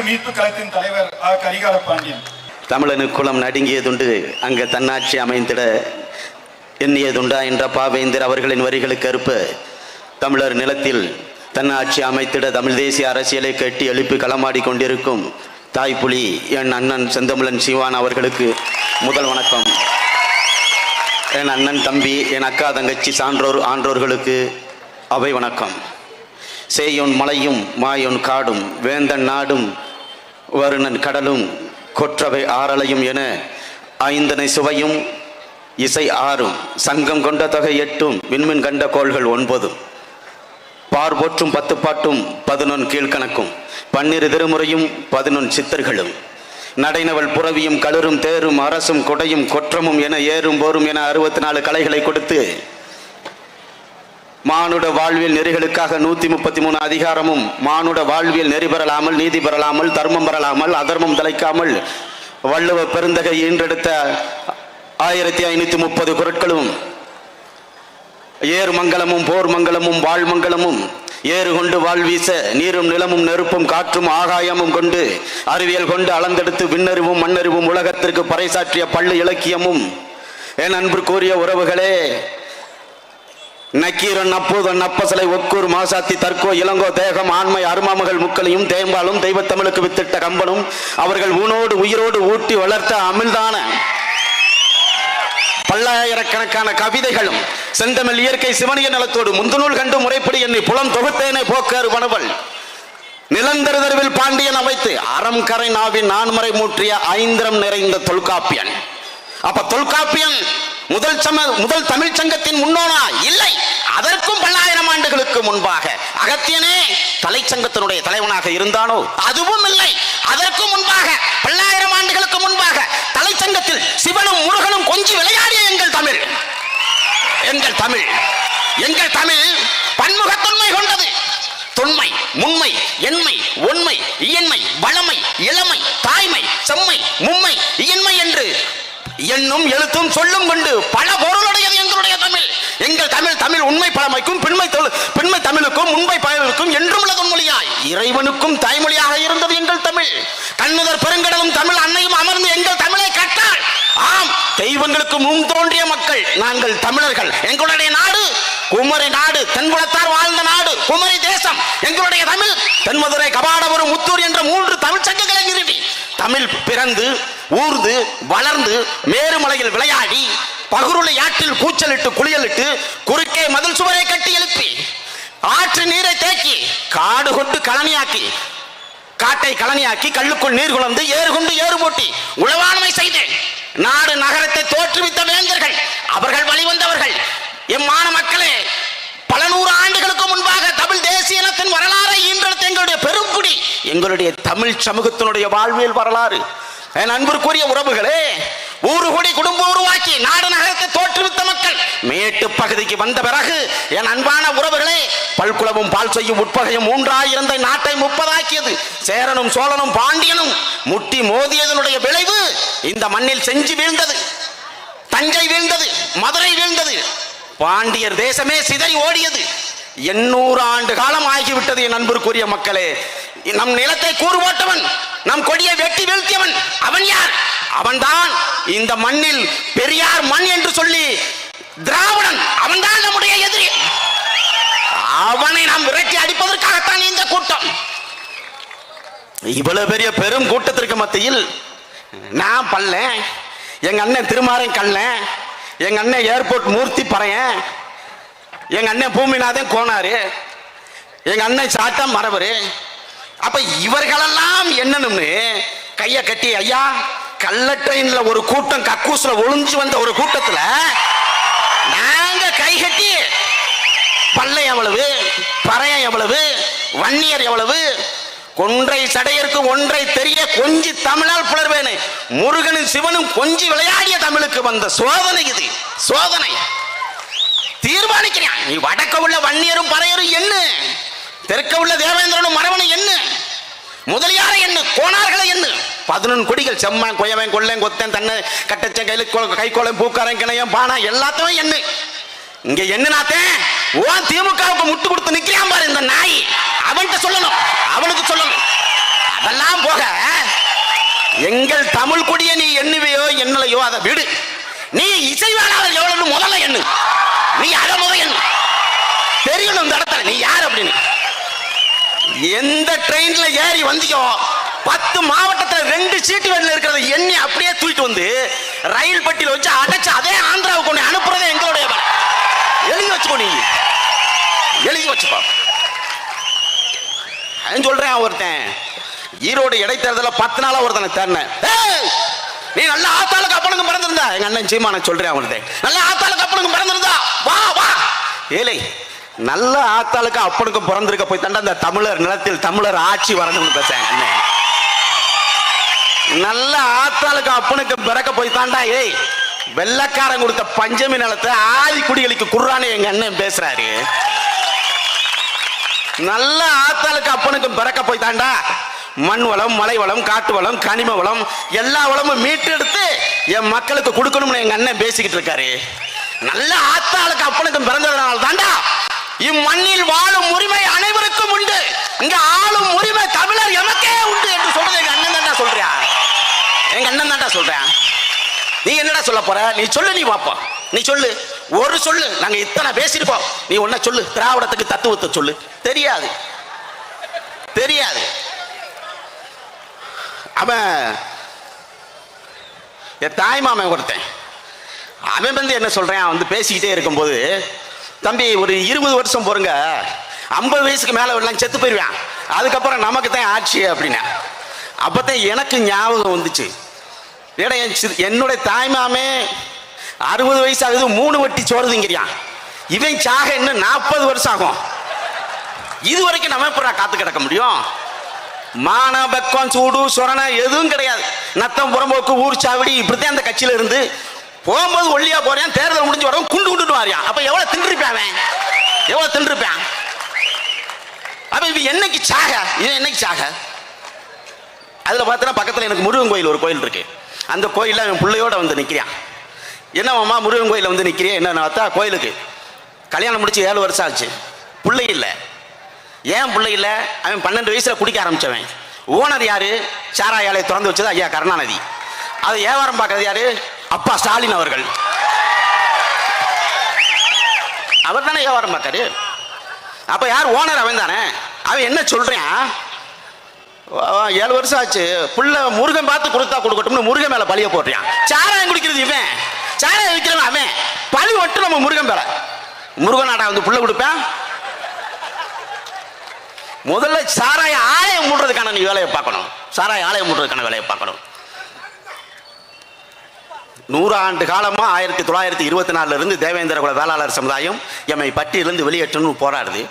தமிழர் மீட்பு கழகத்தின் தலைவர் கரிகால பாண்டியன். தமிழனு குலம் நடுங்கியதுண்டு அங்கு தன்னாட்சி அமைந்திட எண்ணியதுண்டா என்ற பாவேந்தர் அவர்களின் வரிகளுக்கு அறுப்ப தமிழர் நிலத்தில் தன்னாட்சி அமைத்திட தமிழ் தேசிய அரசியலை கட்டி எழுப்பி களமாடி கொண்டிருக்கும் தாய்ப்புலி என் அண்ணன் செந்தமிழன் சிவான் அவர்களுக்கு முதல் வணக்கம். என் அண்ணன் தம்பி என் அக்கா தங்கச்சி சான்றோர் ஆன்றோர்களுக்கு அவை வணக்கம். செய்யொன் மலையும் மாயொன் காடும் வேந்தன் நாடும் வருணன் கடலும் கொற்றவை ஆறலையும் என ஐந்தனை சுவையும் இசை ஆறும். சங்கம் கொண்ட தொகை எட்டும். விண்மின் கண்ட கோள்கள் ஒன்பதும். பார்போற்றும் பத்து பாட்டும் பதினொன் கீழ்கணக்கும். பன்னிரு திருமுறையும் பதினொன் சித்தர்களும். நடைனவள் புறவியும் களுரும் தேரும் அரசும் கொடையும் கொற்றமும் என ஏறும் போரும் என அறுபத்தி நாலு கலைகளை கொடுத்து மானுட வாழ்வியல் நெறிகளுக்காக நூத்தி முப்பத்தி மூணு அதிகாரமும் மானுட வாழ்வியல் நெறி பெறலாமல் நீதி பெறலாமல் தர்மம் பெறலாமல் அதர்மம் தலைக்காமல் வள்ளுவ பெருந்தகை ஈன்றெடுத்த ஆயிரத்தி ஐநூற்றி முப்பது குரட்களும் ஏர் மங்கலமும் போர் மங்கலமும் வாழ் மங்கலமும் ஏறு கொண்டு வாழ்வீச நீரும் நிலமும் நெருப்பும் காற்றும் ஆகாயமும் கொண்டு அறிவியல் கொண்டு அளந்தெடுத்து விண்ணறிவும் மண்ணறிவும் உலகத்திற்கு பறைசாற்றிய பள்ளி இலக்கியமும். என் அன்பு கூறிய உறவுகளே நக்கீரன் அப்போதன் அப்பசலை ஒக்கூர் மாசாத்தி தற்கோ இளங்கோ தேகம் ஆண்மை அருமாமகள் முக்களையும் தேம்பாலும் தெய்வத்தமிழுக்கு வித்திட்ட கம்பனும் அவர்கள் ஊனோடு உயிரோடு ஊட்டி வளர்த்த அமிழ்தான பல்லாயிரக்கணக்கான கவிதைகளும் செந்தமிழ் இயற்கை சிவனிய நலத்தோடு முந்துநூல் கண்டு முறைப்படி எண்ணி புலம் தொகுத்தேனே போக்காறு வனவல் நிலந்தருதருவில் பாண்டியன் அமைத்து அறம் கரை நாவின் நான்மறை மூற்றிய ஐந்திரம் நிறைந்த தொல்காப்பியன். அப்ப தொல்காப்பியன் முதல் சம முதல் தமிழ் சங்கத்தின் முன்னோனா? இல்லை. அதற்கும் பல்லாயிரம் ஆண்டுகளுக்கு முன்பாக அகத்தியனே தலைச்சங்கத்தினுடைய தலைவனாக இருந்தானோ? அதுவும் இல்லை. அதற்கும் முன்பாக பல்லாயிரம் ஆண்டுகளுக்கு முன்பாக தலைச்சங்கத்தில் சிவனும் முருகனும் கொஞ்சி விளையாடிய எங்கள் தமிழ். எங்கள் தமிழ். எங்கள் தமிழ் பன்முகத்தன்மை கொண்டது. தொன்மை முன்மை எண்மை ஒன்மை இயன்மை வளமை எண்ணும் எழுத்தும் சொல்லும் கொண்டு பல பொருளுடையது எங்களுடைய தமிழ். எங்கள் தமிழ் தமிழ் உண்மை பழமைக்கும் பெண்மை தொல்- பெண்மை தமிழுக்கும் உண்மை பழமைக்கும் என்றும் உள்ள மொழியாய். இறைவனுக்கும் தாய்மொழியாக இருந்தது எங்கள் தமிழ். கண்ணுதர் பெருங்கடலும் தமிழ் அன்னையும் அமர்ந்து எங்கள் தமிழை கட்டாள் ஆம் தெய்வங்களுக்கு முன் தோன்றிய மக்கள் நாங்கள் தமிழர்கள். எங்களுடைய நாடு குமரி நாடு தென்குலத்தார் வாழ்ந்த நாடு குமரி தேசம். எங்களுடைய தமிழ் தென்மதுரை கபாடபுரம் முத்தூர் என்ற மூன்று தமிழ் பிறந்து ஊர்ந்து வளர்ந்து மேருமலையில் விளையாடி பகுருளை ஆற்றில் கூச்சலிட்டு குளியலிட்டு குறுக்கே மதில் சுவரை கட்டி எழுப்பி ஆற்று நீரை தேக்கி காடு கொண்டு கழனியாக்கி காட்டை கழனியாக்கி கல்லுக்குள் நீர் குழந்து ஏறு கொண்டு ஏறு போட்டி உழவாண்மை செய்து நாடு நகரத்தை தோற்றுவித்த வேந்தர்கள் அவர்கள் வழிவந்தவர்கள் எம்மான மக்களே பல நூறு ஆண்டுகளுக்கு முன்பாக தமிழ் தேசிய இனத்தின் வரலாறை ஈன்றெடுத்த எங்களுடைய பெருங்குடி எங்களுடைய தமிழ் சமூகத்தினுடைய வாழ்வியல் வரலாறு. என் அன்பிற்குரிய உறவுகளே ஊரு கூடி குடும்பம் உருவாக்கி நாடு நகரத்தை தோற்றுவித்த மக்கள் மேட்டு பகுதிக்கு வந்த பிறகு என் அன்பான உறவுகளே பல்குளமும் பால் செய்யும் உட்பகையும் மூன்றாயிருந்த நாட்டை முப்பதாக்கியது. சேரனும் சோழனும் பாண்டியனும் முட்டி மோதியதனுடைய விளைவு இந்த மண்ணில் செஞ்சு வீழ்ந்தது. தஞ்சை வீழ்ந்தது மதுரை வீழ்ந்தது. பாண்டியர் தேசமே சிதறி ஓடியது. எண்ணூறு ஆண்டு காலம் ஆகிவிட்டது என் அன்பிற்குரிய மக்களே. நம் நிலத்தை கூறுபோட்டவன் நம் கொடியை வெட்டி வீழ்த்தியவன் அவன் யார்? அவன்தான் இந்த மண்ணில் பெரியார் மண் என்று சொல்லி திராவிடன் அவன்தான் நம்முடைய எதிரி. அவனை நாம் விரட்டி அடிப்பதற்காகத்தான் இந்த கூட்டம். இவ்வளவு பெரிய பெரும் கூட்டத்திற்கு மத்தியில் நான் பல்ல எங்க அண்ணன் திருமாறன் கல்லேன் எங்க அண்ணன் ஏர்போர்ட் மூர்த்தி பறையன். எங்க அண்ணன் பூமிநாதன் கோனாரு. எங்க அண்ணன் சாட்டம் மரபரு. அப்ப இவர்களெல்லாம் என்னன்னு கைய கட்டி ஐயா கள்ள ட்ரெயின்ல ஒரு கூட்டம் கக்கூஸ்ல ஒளிஞ்சு வந்த ஒரு கூட்டத்துல நாங்க கை கட்டி பல்லை எவ்வளவு பறையம் எவ்வளவு வன்னியர் எவ்வளவு கொன்றை சடையருக்கு ஒன்றை தெரிய கொஞ்சி தமிழால் புலர்வேனு. முருகனும் சிவனும் கொஞ்சி விளையாடிய தமிழுக்கு வந்த சோதனை இது. சோதனை. தீர்மானிக்கிறான். நீ வடக்க உள்ள வன்னியரும் பறையரும் என்ன? தெற்க உள்ள தேவேந்திரனும் மரவனும் என்ன? முதலியார என்ன? கோணார்களை என்ன? பதினொன்று கொடிகள் செம்மன் கொயவன் கொள்ளன் கொத்தன் தன்னை கட்டச்சன் கையில் கைகோளம் பூக்காரன் கிணையம் பானா எல்லாத்தையும் என்ன? இங்க நாத்தேன்? ஓ திமுகவுக்கு முட்டு கொடுத்து நிக்கிறான் பாரு இந்த நாய். அவன்கிட்ட சொல்லணும். அவனுக்கு சொல்லணும். அதெல்லாம் போக எங்கள் தமிழ் கொடிய நீ எண்ணுவையோ எண்ணலையோ அதை விடு. நீ இசைவாளர் எவ்வளவு முதல்ல எண்ணு. நீ அதை முதல் எண்ணு. தெரியணும் இந்த இடத்துல. நீ யார் அப்படின்னு. எந்த ட்ரெயின்ல ஏறி வந்தியோ பத்து மாவட்டத்தில் ரெண்டு சீட்டு வெளில இருக்கிறத எண்ணி அப்படியே தூக்கிட்டு வந்து ரயில் பட்டியில் வச்சு அடைச்சு அதே ஆந்திராவுக்கு ஒன்று அனுப்புறதே எங்களுடைய எழுதி வச்சுக்கோ நீ. எழுதி வச்சுக்கோ நான் சொல்றேன் ஒருத்தன் ஈரோடு இடைத்தேர்தல பத்து நாளா ஒருத்தனை தேர்னேன் நீ நல்ல ஆத்தாளுக்கு அப்பனுக்கு பிறந்திருந்தா. எங்க அண்ணன் சீமான சொல்றேன் ஒருத்தன் நல்ல ஆத்தாளுக்கு அப்பனுக்கு பிறந்திருந்தா. வா வா. ஏலே நல்ல ஆத்தாளுக்கு அப்பனுக்கு பிறந்திருக்க போய் தாண்டா அந்த தமிழர் நிலத்தில் தமிழர் ஆட்சி வரணும்னு பேசுறேன் அண்ணன். நல்ல ஆத்தாளுக்கு அப்பனுக்கு பிறக்க போய் தாண்டா ஏய். வெள்ளக்காரன் கொடுத்த பஞ்சமி நிலத்தை ஆதி குடிகளுக்கு எங்க அண்ணன் பேசுறாரு. நல்ல ஆத்தாளுக்கு அப்பனுக்கும் பிறக்க போய் தாண்டா மண் வளம் மலை வளம் காட்டு வளம் கனிம வளம் எல்லா வளமும் மீட்டெடுத்து என் மக்களுக்கு கொடுக்கணும்னு எங்க அண்ணன் பேசிக்கிட்டு இருக்காரு. நல்ல ஆத்தாளுக்கு அப்பனுக்கும் பிறந்ததுனால தாண்டா இம்மண்ணில் வாழும் உரிமை அனைவருக்கும் உண்டு. இங்க ஆளும் உரிமை தமிழர் எமக்கே உண்டு என்று சொல்றது எங்க அண்ணன் தாண்டா சொல்றியா எங்க அண்ணன் தாண்டா சொல்றேன் நீ என்னடா சொல்ல போற? நீ சொல்லு நீ பாப்பா நீ சொல்லு. ஒரு சொல்லு. நாங்க இத்தனை பேசியிருக்கோம் நீ ஒன்ன சொல்லு. திராவிடத்துக்கு தத்துவத்தை சொல்லு. தெரியாது. தெரியாது. அவன் என் தாய் மாமன் ஒருத்தன். அவன் வந்து என்ன சொல்றேன்? அவன் வந்து பேசிக்கிட்டே இருக்கும்போது தம்பி ஒரு இருபது வருஷம் பொறுங்க. ஐம்பது வயசுக்கு மேல எல்லாம் செத்து போயிருவேன். அதுக்கப்புறம் நமக்கு தான் ஆட்சி அப்படின்னா அப்பதான் எனக்கு ஞாபகம் வந்துச்சு. ஏடா என் என்னுடைய தாய்மாமே அறுபது வயசு ஆகுது மூணு வட்டி சோறுதுங்கிறியா. இவன் சாக இன்னும் நாற்பது வருஷம் ஆகும் இது வரைக்கும் நம்ம எப்படா காத்து கிடக்க முடியும்? மான பக்கம் சூடு சொரணை எதுவும் கிடையாது. நத்தம் புறம்போக்கு ஊர் சாவடி இப்படித்தான் அந்த கட்சியில இருந்து போகும்போது ஒல்லியா போறேன் தேர்தல் முடிஞ்சு வரவும் குண்டு குண்டுட்டு வாரியான் அப்ப எவ்வளவு தின்றுப்பேன் அவன்? எவ்வளவு தின்றுப்பான் அப்ப இவன் என்னைக்கு சாக? இவன் என்னைக்கு சாக? அதுல பார்த்தா பக்கத்துல எனக்கு முருகன் கோயில் ஒரு கோயில் இருக்கு. அந்த கோயில்ல அவன் பிள்ளையோட வந்து நிற்கிறான் என்ன முருகன் கோயிலில் வந்து நிற்கிறேன் என்னென்னு பார்த்தா கோயிலுக்கு கல்யாணம் முடிச்சு ஏழு வருஷம் ஆச்சு. பிள்ளை இல்லை. ஏன் பிள்ளை இல்லை? அவன் பன்னெண்டு வயசில் குடிக்க ஆரம்பிச்சவன். ஓனர் யார்? சாராயாலை திறந்து வச்சது ஐயா கருணாநிதி. அதை வியாபாரம் பார்க்கறது யார்? அப்பா ஸ்டாலின் அவர்கள். அவர் தானே வியாபாரம் பார்த்தாரு. அப்போ யார்? ஓனர் அவன் தானே. அவன் என்ன சொல்கிறான் ஏழு வருஷம் ஆச்சு. புள்ள முருகன் பார்த்து கொடுத்தா கொடுக்கட்டும்னு முருகன் மேல பழிய போடுறான். சாராயம் குடிக்கிறது இவன். சாராயம் விற்கிறவன் அவன். பழி மட்டும் நம்ம முருகன் மேல. முருகன் ஆடா வந்து புள்ள கொடுப்பேன் முதல்ல சாராய ஆலயம் மூடுறதுக்கான நீ வேலையை பார்க்கணும். சாராய ஆலயம் மூடுறதுக்கான வேலையை பார்க்கணும். நூறு ஆண்டு காலமா ஆயிரத்தி தொள்ளாயிரத்தி இருபத்தி நாலுல இருந்து தேவேந்திர குல வேளாளர் சமுதாயம் எம்மை பட்டியிலிருந்து வெளியேற்றணும்னு போராடுது.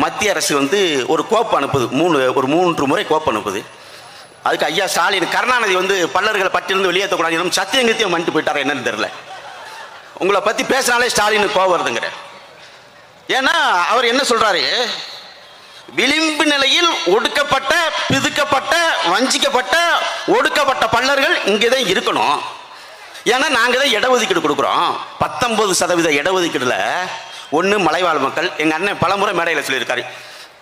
மத்திய அரசு வந்து ஒரு கோப்பு அனுப்புது. மூணு ஒரு மூன்று முறை கோப்பு அனுப்புது. அதுக்கு ஐயா ஸ்டாலின் கருணாநிதி வந்து பல்லர்களை பட்டிருந்து வெளியேற்றக்கூடாது சத்தியம் கத்தியம் பண்ணிட்டு போயிட்டாரு என்னன்னு தெரியல. உங்களை பற்றி பேசினாலே ஸ்டாலின் கோவம் வருதுங்கிற. ஏன்னா அவர் என்ன சொல்கிறாரு விளிம்பு நிலையில் ஒடுக்கப்பட்ட பிதுக்கப்பட்ட வஞ்சிக்கப்பட்ட ஒடுக்கப்பட்ட பல்லர்கள் இங்கே தான் இருக்கணும். ஏன்னா நாங்கள் தான் இடஒதுக்கீடு கொடுக்குறோம். பத்தொன்பது சதவீத இடஒதுக்கீடுல ஒன்று மலைவாழ் மக்கள். எங்கள் அண்ணன் பலமுறை மேடையில் சொல்லியிருக்காரு.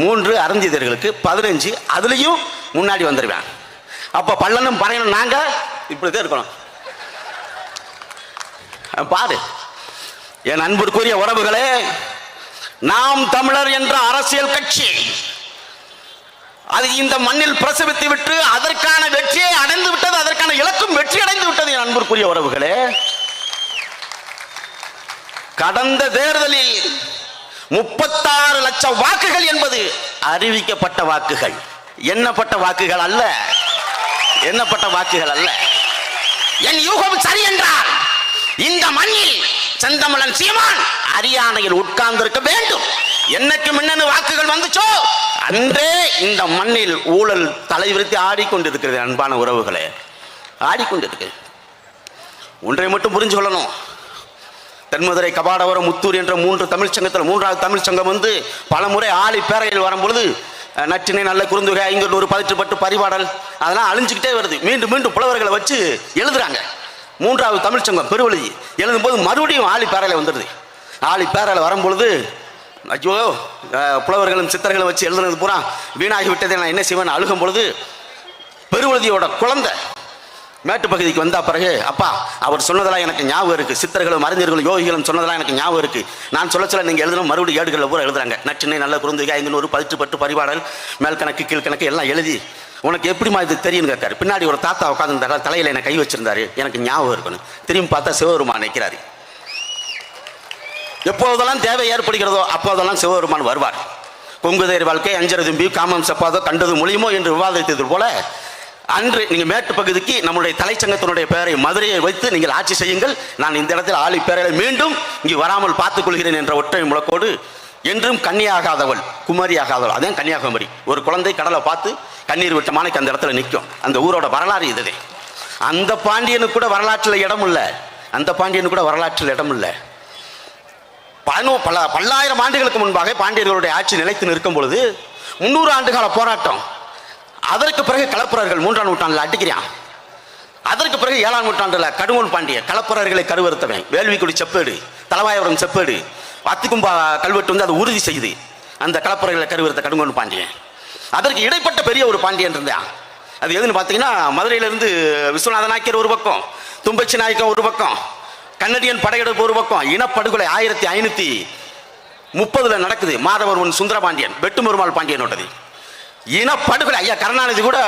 மூன்று அருந்தியதர்களுக்கு பதினஞ்சு அதுலேயும் முன்னாடி வந்துடுவேன் அப்போ பல்லனும் பறையணும் நாங்கள் இப்படி தான் இருக்கணும் பாரு. என் அன்பிற்குரிய உறவுகளே நாம் தமிழர் என்ற அரசியல் கட்சி அது இந்த மண்ணில் பிரசவித்து விட்டு அதற்கான வெற்றியை அடைந்து விட்டது அதற்கான இலக்கும் வெற்றி அடைந்து விட்டது என் அன்பிற்குரிய உறவுகளே. கடந்த தேர்தலில் முப்பத்தாறு லட்சம் வாக்குகள் என்பது அறிவிக்கப்பட்ட வாக்குகள். எண்ணப்பட்ட வாக்குகள் அல்ல. எண்ணப்பட்ட வாக்குகள் அல்ல. என் யூகம் சரி என்றால் இந்த மண்ணில் செந்தமலன் சீமான் அரியானையில் உட்கார்ந்திருக்க வேண்டும். என்னைக்கு மின்னணு வாக்குகள் வந்துச்சோ அன்றே இந்த மண்ணில் ஊழல் தலைவிரித்து ஆடிக்கொண்டிருக்கிறது அன்பான உறவுகளே. ஆடிக்கொண்டிருக்கு ஒன்றை மட்டும் புரிஞ்சு கொள்ளணும் தென்மதுரை கபாடவரம் முத்தூர் என்ற மூன்று தமிழ் சங்கத்தில் மூன்றாவது தமிழ் சங்கம் வந்து பலமுறை ஆளி பேரையில் வரும்பொழுது நற்றினை நல்ல குறுந்துகை ஐங்கூர் பதிற்றுப்பட்டு பரிபாடல் அதெல்லாம் அழிஞ்சுக்கிட்டே வருது. மீண்டும் மீண்டும் புலவர்களை வச்சு எழுதுறாங்க. மூன்றாவது தமிழ் சங்கம் பெருவெளி எழுதும்போது மறுபடியும் ஆளி பேரையில் வந்துடுது. ஆளி பேரையில் வரும்பொழுது ஐயோ புலவர்களும் சித்தர்களும் வச்சு எழுதுனது பூரா வீணாகி விட்டதை நான் என்ன செய்வேன்? அழுகும் பொழுது பெருவழுதியோட குழந்தை மேட்டு பகுதிக்கு வந்த பிறகு அப்பா அவர் சொன்னதெல்லாம் எனக்கு ஞாபகம் இருக்குது சித்தர்களும் அறிஞர்களும் யோகிகளும் சொன்னதெல்லாம் எனக்கு ஞாபகம் இருக்குது நான் சொல்ல சொல்ல நீங்கள் எழுதணும் மறுபடியும் ஏடுகளில் பூரா எழுதுறாங்க. நச்சினை நல்ல குறுந்துகை ஐநூறு பதிற்று பட்டு பரிபாடல் மேல் கணக்கு கீழ் கணக்கு எல்லாம் எழுதி உனக்கு எப்படிமா இது தெரியும் கேட்காரு. பின்னாடி ஒரு தாத்தா உட்காந்துருந்தாரு தலையில் என்னை கை வச்சிருந்தாரு. எனக்கு ஞாபகம் இருக்கணும். திரும்பி பார்த்தா சிவபெருமான் நிற்கிறாரு எப்போதெல்லாம் தேவை ஏற்படுகிறதோ அப்போதெல்லாம் சிவபெருமான் வருவார். பொங்குதேர் வாழ்க்கை அஞ்சரை தும்பி காமம் செப்பாதோ கண்டது மொழியுமோ என்று விவாதித்தது போல அன்று நீங்கள் மேட்டு பகுதிக்கு நம்முடைய தலைச்சங்கத்தினுடைய பெயரை மதுரையை வைத்து நீங்கள் ஆட்சி செய்யுங்கள். நான் இந்த இடத்தில் ஆளி பேரை மீண்டும் இங்கு வராமல் பார்த்துக்கொள்கிறேன் என்ற ஒற்றை முழக்கோடு என்றும் கன்னியாகாதவள் குமரியாகாதவள் அதான் கன்னியாகுமரி. ஒரு குழந்தை கடலை பார்த்து கண்ணீர் விட்ட மானைக்கு அந்த இடத்துல நிற்கும். அந்த ஊரோட வரலாறு இதுதே அந்த பாண்டியனுக்கு கூட வரலாற்றில் இடம் இல்லை. அந்த பாண்டியனுக்கு கூட வரலாற்றில் இடம் இல்லை. பதினோ பல பல்லாயிரம் ஆண்டுகளுக்கு முன்பாக பாண்டியர்களுடைய ஆட்சி நிலைத்து நிற்கும் பொழுது முன்னூறு ஆண்டுகால போராட்டம். அதற்கு பிறகு கலப்புறர்கள் மூன்றாம் நூற்றாண்டில் அடிக்கிறான் அதற்கு பிறகு ஏழாம் நூற்றாண்டுல கடுங்கோல் பாண்டிய கலப்புறர்களை கருவறுத்தவன். வேள்விக்குடி செப்பேடு தலவாயபுரம் செப்பேடு அத்திக்கும்பா கல்வெட்டு வந்து அதை உறுதி செய்து அந்த கலப்புறர்களை கருவறுத்த கடுங்கோல் பாண்டியன். அதற்கு இடைப்பட்ட பெரிய ஒரு பாண்டியன் இருந்தான். அது எதுன்னு பார்த்தீங்கன்னா மதுரையிலிருந்து விஸ்வநாத நாயக்கர் ஒரு பக்கம் தும்பச்சி நாயக்கம் ஒரு பக்கம் கன்னடியன் படையெடுப்பு ஒரு பக்கம் இனப்படுகொலை ஆயிரத்தி ஐநூற்றி முப்பதில் நடக்குது. மாதவர்மன் சுந்தரபாண்டியன் வெட்டுமருமாள் பாண்டியனோடது. இனப்படுகொலை. ஐயா கருணாநிதி கூட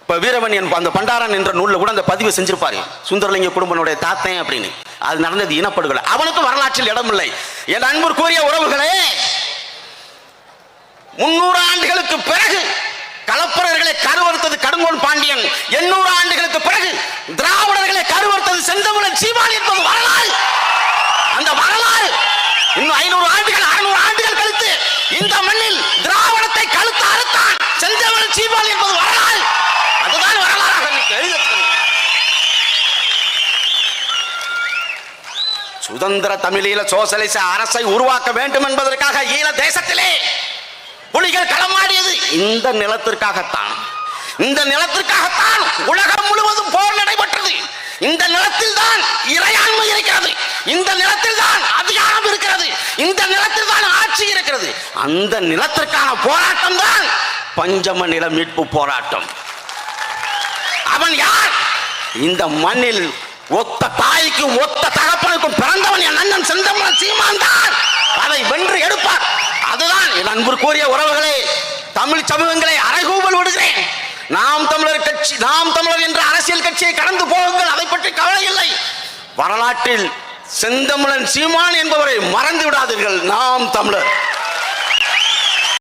இப்போ வீரமணியன் அந்த பண்டாரன் என்ற நூலில் கூட அந்த பதிவு செஞ்சிருப்பாரு. சுந்தரலிங்க குடும்பனுடைய தாத்தன் அப்படின்னு. அது நடந்தது இனப்படுகொலை. அவனுக்கும் வரலாற்றில் இடம் இல்லை என் அன்பு கூறிய உறவுகளே முன்னூறு ஆண்டுகளுக்கு பிறகு கலப்பரர்களை கருவறுத்தது கடுங்கோல் பாண்டியன். எண்ணூறு ஆண்டுகளுக்கு பிறகு திராவிடர்களை கருவறுத்தது செந்தமிழன் சீமான் என்பது வரலாறு. அந்த வரலாறு இன்னும் ஐநூறு ஆண்டுகள் சீபால் என்பது வரலாறு. அதுதான் வரலாறாக சுதந்திர தமிழீழ சோசலிச அரசை உருவாக்க வேண்டும் என்பதற்காக ஈழ தேசத்திலே புலிகள் களமாடியது இந்த நிலத்திற்காகத்தான். இந்த நிலத்திற்காகத்தான் உலகம் முழுவதும் போர் நடைபெற்றது. இந்த நிலத்தில் தான் இறையாண்மை இருக்கிறது. இந்த நிலத்தில் தான் அதிகாரம் இருக்கிறது. இந்த நிலத்தில் தான் ஆட்சி இருக்கிறது. அந்த நிலத்திற்கான போராட்டம் தான் பஞ்சம நில மீட்பு போராட்டம். அவன் யார்? இந்த மண்ணில் ஒத்த தாய்க்கும் ஒத்த தகப்பனுக்கும் பிறந்தவன் என் அண்ணன் செந்தமன் சீமான் தான். அதை வென்று எடுப்பார். அதுதான் என் அன்பு கூறிய உறவுகளே தமிழ் சமூகங்களை அரைகூவல் விடுகிறேன். நாம் தமிழர் கட்சி நாம் தமிழர் என்ற அரசியல் கட்சியை கடந்து போகுங்கள் அதை பற்றி கவலை இல்லை. வரலாற்றில் செந்தமிழன் சீமான் என்பவரை மறந்து விடாதீர்கள். நாம் தமிழர்.